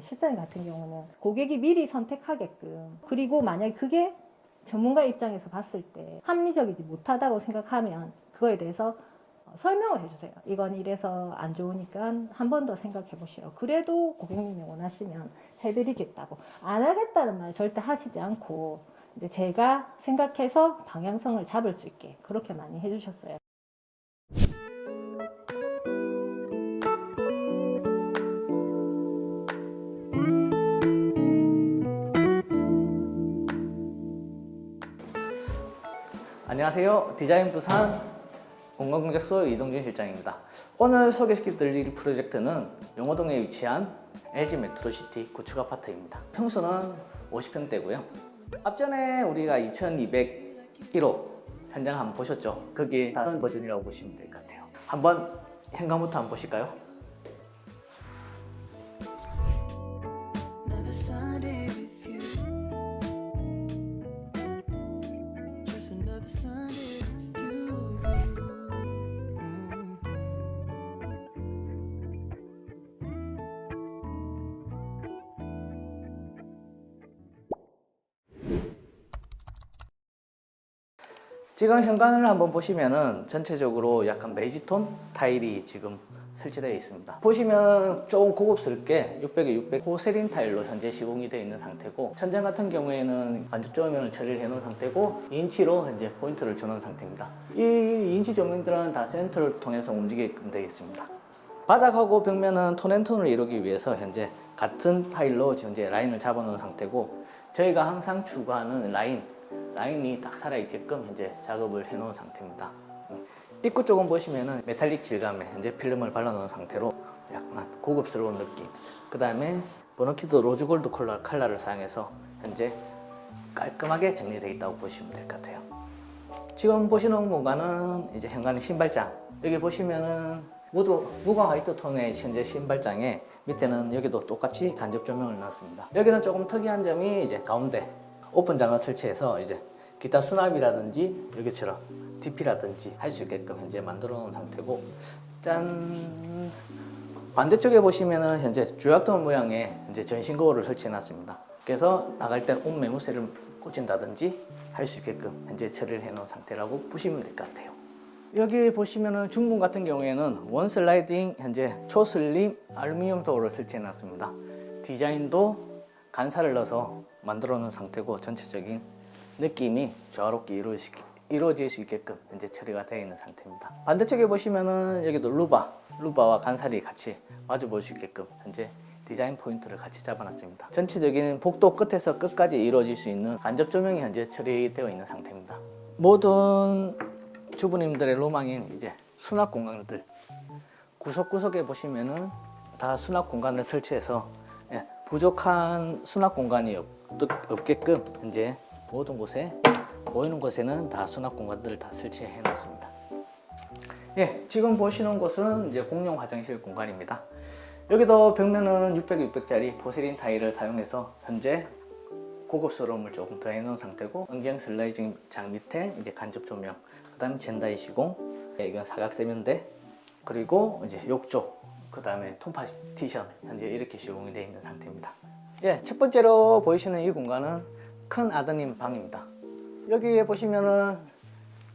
실장님 같은 경우는 고객이 미리 선택하게끔 그리고 만약에 그게 전문가 입장에서 봤을 때 합리적이지 못하다고 생각하면 그거에 대해서 어, 설명을 해주세요. 이건 이래서 안 좋으니까 한 번 더 생각해 보시라고. 그래도 고객님이 원하시면 해드리겠다고. 안 하겠다는 말 절대 하시지 않고 이제 제가 생각해서 방향성을 잡을 수 있게 그렇게 많이 해주셨어요. 안녕하세요. 디자인 부산 공간공작소 이동준 실장입니다. 오늘 소개시켜드릴 프로젝트는 용호동에 위치한 LG 메트로시티 구축 아파트입니다. 평수는 50평대고요. 앞전에 우리가 2201호 현장 한번 보셨죠? 그게 다른 버전이라고 보시면 될 것 같아요. 한번 현관부터 한번 보실까요? 지금 현관을 한번 보시면은 전체적으로 약간 베이지톤 타일이 지금 설치되어 있습니다. 보시면 조금 고급스럽게 600에 600 호세린 타일로 현재 시공이 되어 있는 상태고 천장 같은 경우에는 간접 조명을 처리를 해 놓은 상태고 인치로 현재 포인트를 주는 상태입니다. 이 인치 조명들은 다 센터를 통해서 움직이게끔 되어 있습니다. 바닥하고 벽면은 톤앤톤을 이루기 위해서 현재 같은 타일로 현재 라인을 잡아놓은 상태고 저희가 항상 추구하는 라인 라인이 딱 살아있게끔 현재 작업을 해놓은 상태입니다. 음. 입구 쪽은 보시면은 메탈릭 질감의 현재 필름을 발라놓은 상태로 약간 고급스러운 느낌. 그 다음에 버너키도 로즈 골드 컬러 칼라를 사용해서 현재 깔끔하게 정리되어 있다고 보시면 될 것 같아요. 지금 보시는 공간은 이제 현관의 신발장. 여기 보시면은 모두 무광 화이트 톤의 현재 신발장에 밑에는 여기도 똑같이 간접 조명을 넣었습니다. 여기는 조금 특이한 점이 이제 가운데 오픈장을 설치해서 이제 기타 수납이라든지 여기처럼 DP라든지 할 수 있게끔 현재 만들어 놓은 상태고 짠 반대쪽에 보시면은 현재 주약돌 모양의 이제 전신 거울을 설치해 놨습니다. 그래서 나갈 때 옷 매무새를 꽂힌다든지 할 수 있게끔 현재 처리를 해 놓은 상태라고 보시면 될 것 같아요. 여기 보시면은 중문 같은 경우에는 원 슬라이딩 현재 초슬림 알루미늄 도어를 설치해 놨습니다. 디자인도 간사를 넣어서 만들어 놓은 상태고 전체적인 느낌이 조화롭게 이루어지, 이루어질 수 있게끔 현재 처리가 되어 있는 상태입니다. 반대쪽에 보시면은 여기도 루바, 루바와 간살이 같이 마주 볼 수 있게끔 현재 디자인 포인트를 같이 잡아놨습니다. 전체적인 복도 끝에서 끝까지 이루어질 수 있는 간접 조명이 현재 처리되어 있는 상태입니다. 모든 주부님들의 로망인 이제 수납 공간들 구석구석에 보시면은 다 수납 공간을 설치해서 예, 부족한 수납 공간이 없, 없게끔 이제 모든 곳에 보이는 곳에는 다 수납 공간들을 다 설치해 놨습니다. 예, 지금 보시는 곳은 이제 공용 화장실 공간입니다. 여기도 벽면은 600, 600짜리 포세린 타일을 사용해서 현재 고급스러움을 조금 더해 놓은 상태고 은경 슬라이딩 장 밑에 이제 간접 조명 그 다음에 젠다이 시공 예, 이건 사각 세면대 그리고 이제 욕조 그 다음에 톰파티션 현재 이렇게 시공이 되어 있는 상태입니다 예, 첫 번째로 보이시는 이 공간은 큰 아드님 방입니다 여기에 보시면은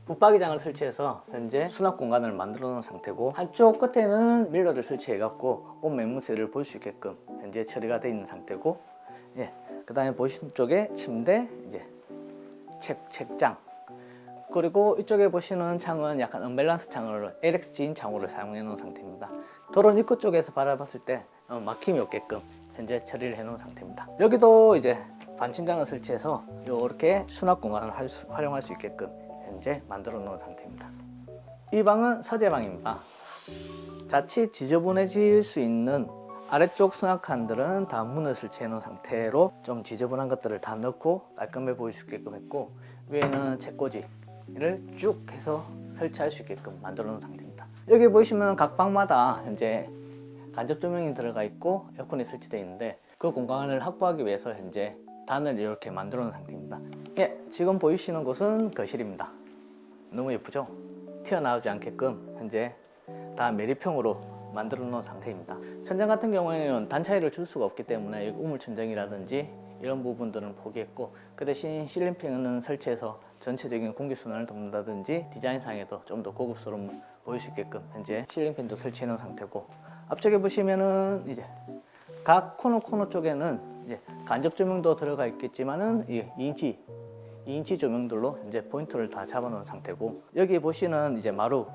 붙박이장을 설치해서 현재 수납 공간을 만들어 놓은 상태고 한쪽 끝에는 밀러를 설치해 갖고 옷 매무새를 볼 수 있게끔 현재 처리가 되어 있는 상태고 예, 그 다음에 보시는 쪽에 침대 이제 책, 책장. 그리고 이쪽에 보시는 창은 약간 언밸런스 창으로 LX 지인 창호를 사용해 놓은 상태입니다. 도로 입구 쪽에서 바라봤을 때 어, 막힘이 없게끔 현재 처리를 해 놓은 상태입니다. 여기도 이제 반침장을 설치해서 이렇게 수납 공간을 할 수- 활용할 수 있게끔 현재 만들어 놓은 상태입니다. 이 방은 서재방입니다. 자칫 지저분해질 수 있는 아래쪽 수납 칸들은 다 문을 설치해 놓은 상태로 좀 지저분한 것들을 다 넣고 깔끔해 보일 수 있게끔 했고 위에는 책꽂이를 쭉 해서 설치할 수 있게끔 만들어 놓은 상태입니다. 여기 보시면 각 방마다 현재 간접 조명이 들어가 있고 에어컨이 설치되어 있는데 그 공간을 확보하기 위해서 현재 단을 이렇게 만들어 놓은 상태입니다 예, 지금 보이시는 곳은 거실입니다 너무 예쁘죠? 튀어나오지 않게끔 현재 다 메리평으로 만들어 놓은 상태입니다. 천장 같은 경우에는 단차이를 줄 수가 없기 때문에 이 우물 천정이라든지 이런 부분들은 포기했고 그 대신 실링팬은 설치해서 전체적인 공기 순환을 돕는다든지 디자인상에도 좀 더 고급스러움 보일 수 있게끔 현재 실링팬도 설치해 놓은 상태고 앞쪽에 보시면은 이제 각 코너 코너 쪽에는 이제 간접 조명도 들어가 있겠지만은 이 2인치 2인치 조명들로 이제 포인트를 다 잡아놓은 상태고 여기 보시는 이제 마루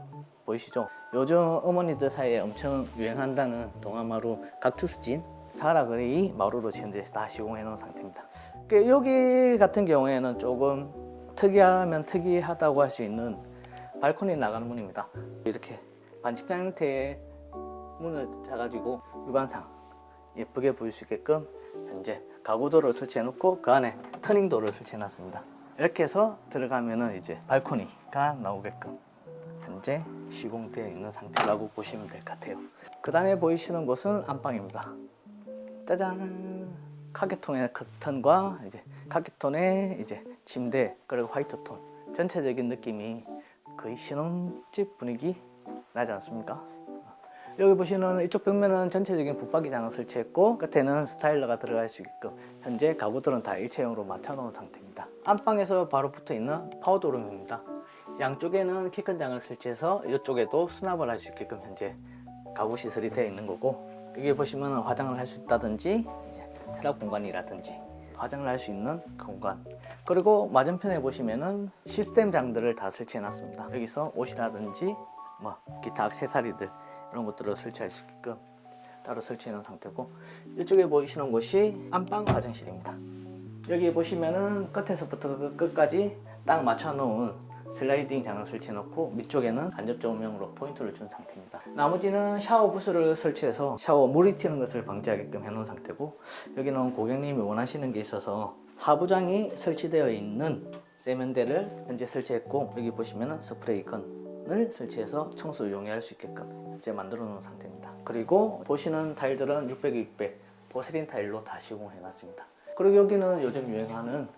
보이시죠? 요즘 어머니들 사이에 엄청 유행한다는 동아마루 각투스진 사라 그레이 마루로 현재 다 시공해 놓은 상태입니다. 그 여기 같은 경우에는 조금 특이하면 특이하다고 할 수 있는 발코니 나가는 문입니다. 이렇게 반집장 형태의 문을 짜가지고 유관상 예쁘게 보일 수 있게끔 현재 가구도를 설치해 놓고 그 안에 터닝도를 설치해 놨습니다. 이렇게 해서 들어가면은 이제 발코니가 나오게끔 현재 시공되어 있는 상태라고 보시면 될 것 같아요. 그 다음에 보이시는 곳은 안방입니다. 짜잔! 카키톤의 커튼과 이제 카키톤의 이제 침대 그리고 화이트 톤 전체적인 느낌이 거의 신혼집 분위기 나지 않습니까? 여기 보시는 이쪽 벽면은 전체적인 붙박이 장을 설치했고 끝에는 스타일러가 들어갈 수 있게끔 현재 가구들은 다 일체형으로 맞춰놓은 상태입니다. 안방에서 바로 붙어 있는 파우더룸입니다. 양쪽에는 키 큰 장을 설치해서 이쪽에도 수납을 할 수 있게끔 현재 가구 시설이 되어 있는 거고 여기 보시면 화장을 할 수 있다든지 수납 공간이라든지 화장을 할 수 있는 공간 그리고 맞은편에 보시면은 시스템 장들을 다 설치해 놨습니다. 여기서 옷이라든지 뭐 기타 액세서리들 이런 것들을 설치할 수 있게끔 따로 설치해 놓은 상태고 이쪽에 보이시는 곳이 안방 화장실입니다. 여기 보시면은 끝에서부터 끝- 끝까지 딱 맞춰 놓은 슬라이딩 장을 설치해 놓고 밑쪽에는 간접 조명으로 포인트를 준 상태입니다. 나머지는 샤워 부스를 설치해서 샤워 물이 튀는 것을 방지하게끔 해 놓은 상태고 여기는 고객님이 원하시는 게 있어서 하부장이 설치되어 있는 세면대를 현재 설치했고 여기 보시면은 스프레이 건 을 설치해서 청소 용이할 수 있게끔 이제 만들어 놓은 상태입니다. 그리고 보시는 타일들은 600, 600 포세린 타일로 다 시공해 놨습니다. 그리고 여기는 요즘 유행하는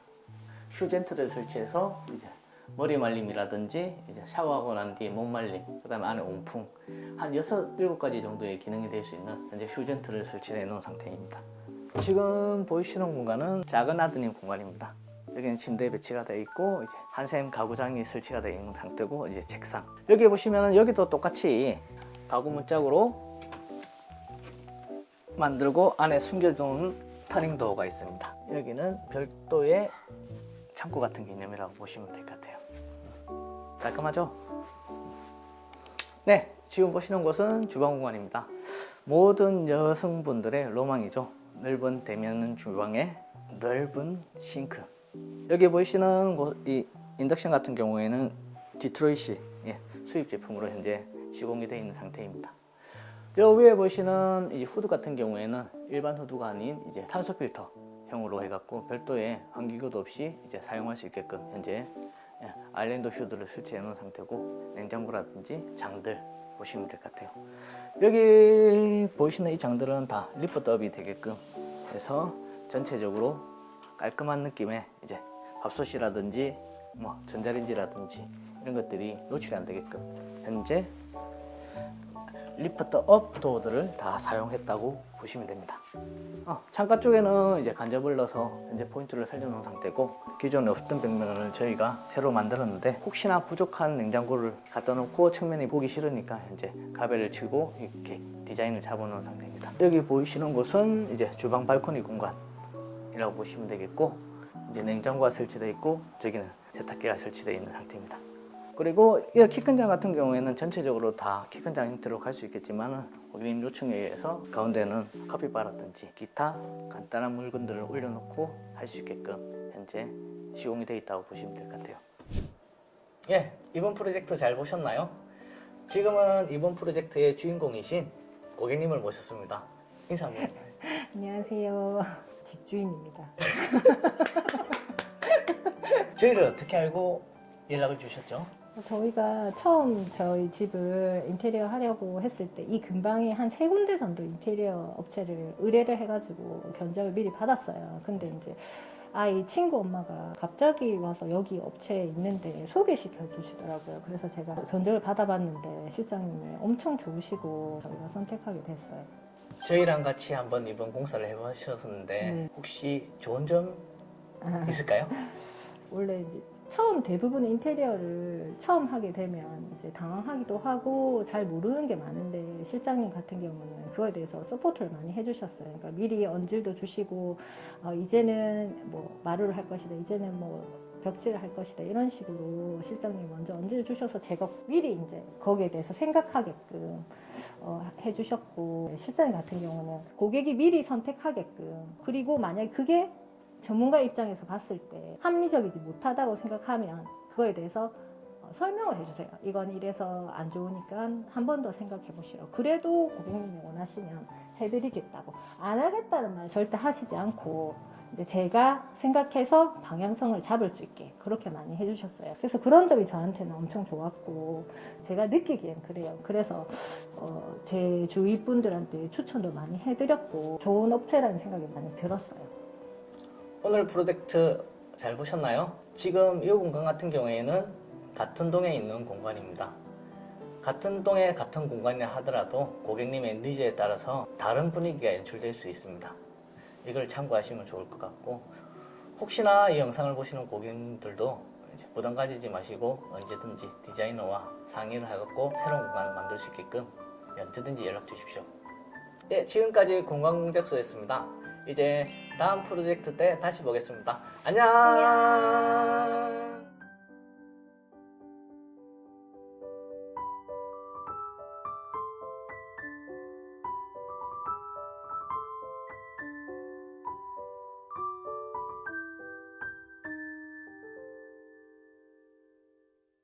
슈젠트를 설치해서 이제 머리 말림이라든지 이제 샤워하고 난 뒤에 몸 말림, 그다음에 안에 온풍 한 여섯 일곱 가지 정도의 기능이 될 수 있는 현재 슈젠트를 설치해 놓은 상태입니다. 지금 보이시는 공간은 작은 아드님 공간입니다. 여기는 침대 배치가 되어 있고 이제 한샘 가구장이 설치가 되어 있는 상태고 이제 책상 여기 보시면 여기도 똑같이 가구 문짝으로 만들고 안에 숨겨둔 터닝 도어가 있습니다. 여기는 별도의 창고 같은 개념이라고 보시면 될 것 같아요. 깔끔하죠? 네, 지금 보시는 곳은 주방 공간입니다. 모든 여성분들의 로망이죠. 넓은 대면 주방에 넓은 싱크. 여기 보이시는 곳, 이 인덕션 같은 경우에는 디트로이시 예, 수입 제품으로 현재 시공이 되어 있는 상태입니다. 여 위에 보시는 이제 후드 같은 경우에는 일반 후드가 아닌 이제 탄소 필터 형으로 해갖고 별도의 환기구도 없이 이제 사용할 수 있게끔 현재 예, 아일랜드 휴드를 설치해 놓은 상태고 냉장고라든지 장들 보시면 될 것 같아요. 여기 보시는 이 장들은 다 리프트업이 되게끔 해서 전체적으로 깔끔한 느낌의 이제 밥솥이라든지 뭐 전자레인지라든지 이런 것들이 노출이 안 되게끔 현재 리프트 업 도어들을 다 사용했다고 보시면 됩니다. 어, 창가 쪽에는 이제 간접을 넣어서 현재 포인트를 살려놓은 상태고 기존에 없던 벽면을 저희가 새로 만들었는데 혹시나 부족한 냉장고를 갖다 놓고 측면이 보기 싫으니까 현재 가베를 치고 이렇게 디자인을 잡아놓은 상태입니다. 여기 보이시는 곳은 이제 주방 발코니 공간 이라고 보시면 되겠고 이제 냉장고가 설치되어 있고 저기는 세탁기가 설치되어 있는 상태입니다. 그리고 이 키 큰 장 같은 경우에는 전체적으로 다 키 큰 장 형태로 갈 수 있겠지만 고객님 요청에 의해서 가운데는 커피바라든지 기타 간단한 물건들을 올려놓고 할 수 있게끔 현재 시공이 되어 있다고 보시면 될 것 같아요. 예, 이번 프로젝트 잘 보셨나요? 지금은 이번 프로젝트의 주인공이신 고객님을 모셨습니다. 인사 한번. 안녕하세요. 집주인입니다. 저희를 어떻게 알고 연락을 주셨죠? 저희가 처음 저희 집을 인테리어 하려고 했을 때 이 근방에 한 세 군데 정도 인테리어 업체를 의뢰를 해가지고 견적을 미리 받았어요. 근데 이제 아이 친구 엄마가 갑자기 와서 여기 업체에 있는데 소개시켜 주시더라고요. 그래서 제가 견적을 받아봤는데 실장님이 엄청 좋으시고 저희가 선택하게 됐어요. 저희랑 같이 한번 이번 공사를 해보셨었는데 네. 혹시 좋은 점 아, 있을까요? 원래 이제 처음 대부분 인테리어를 처음 하게 되면 이제 당황하기도 하고 잘 모르는 게 많은데 실장님 같은 경우는 그거에 대해서 서포트를 많이 해주셨어요. 그러니까 미리 언질도 주시고 어, 이제는 뭐 마루를 할 것이다, 이제는 뭐 벽지를 할 것이다 이런 식으로 실장님 먼저 언질 주셔서 제가 미리 이제 거기에 대해서 생각하게끔 어, 해주셨고 실장님 같은 경우는 고객이 미리 선택하게끔 그리고 만약에 그게 전문가 입장에서 봤을 때 합리적이지 못하다고 생각하면 그거에 대해서 어, 설명을 해주세요. 이건 이래서 안 좋으니까 한 번 더 생각해 보시라고. 그래도 고객님이 원하시면 해드리겠다고. 안 하겠다는 말 절대 하시지 않고 이제 제가 생각해서 방향성을 잡을 수 있게 그렇게 많이 해주셨어요. 그래서 그런 점이 저한테는 엄청 좋았고 제가 느끼기엔 그래요. 그래서 어, 제 주위 분들한테 추천도 많이 해드렸고 좋은 업체라는 생각이 많이 들었어요. 오늘 프로젝트 잘 보셨나요? 지금 이 공간 같은 경우에는 같은 동에 있는 공간입니다. 같은 동에 같은 공간이라 하더라도 고객님의 니즈에 따라서 다른 분위기가 연출될 수 있습니다. 이걸 참고하시면 좋을 것 같고 혹시나 이 영상을 보시는 고객님들도 부담 가지지 마시고 언제든지 디자이너와 상의를 해갖고 새로운 공간을 만들 수 있게끔 언제든지 연락 주십시오. 예, 지금까지 공간공작소였습니다. 이제 다음 프로젝트 때 다시 보겠습니다. 안녕.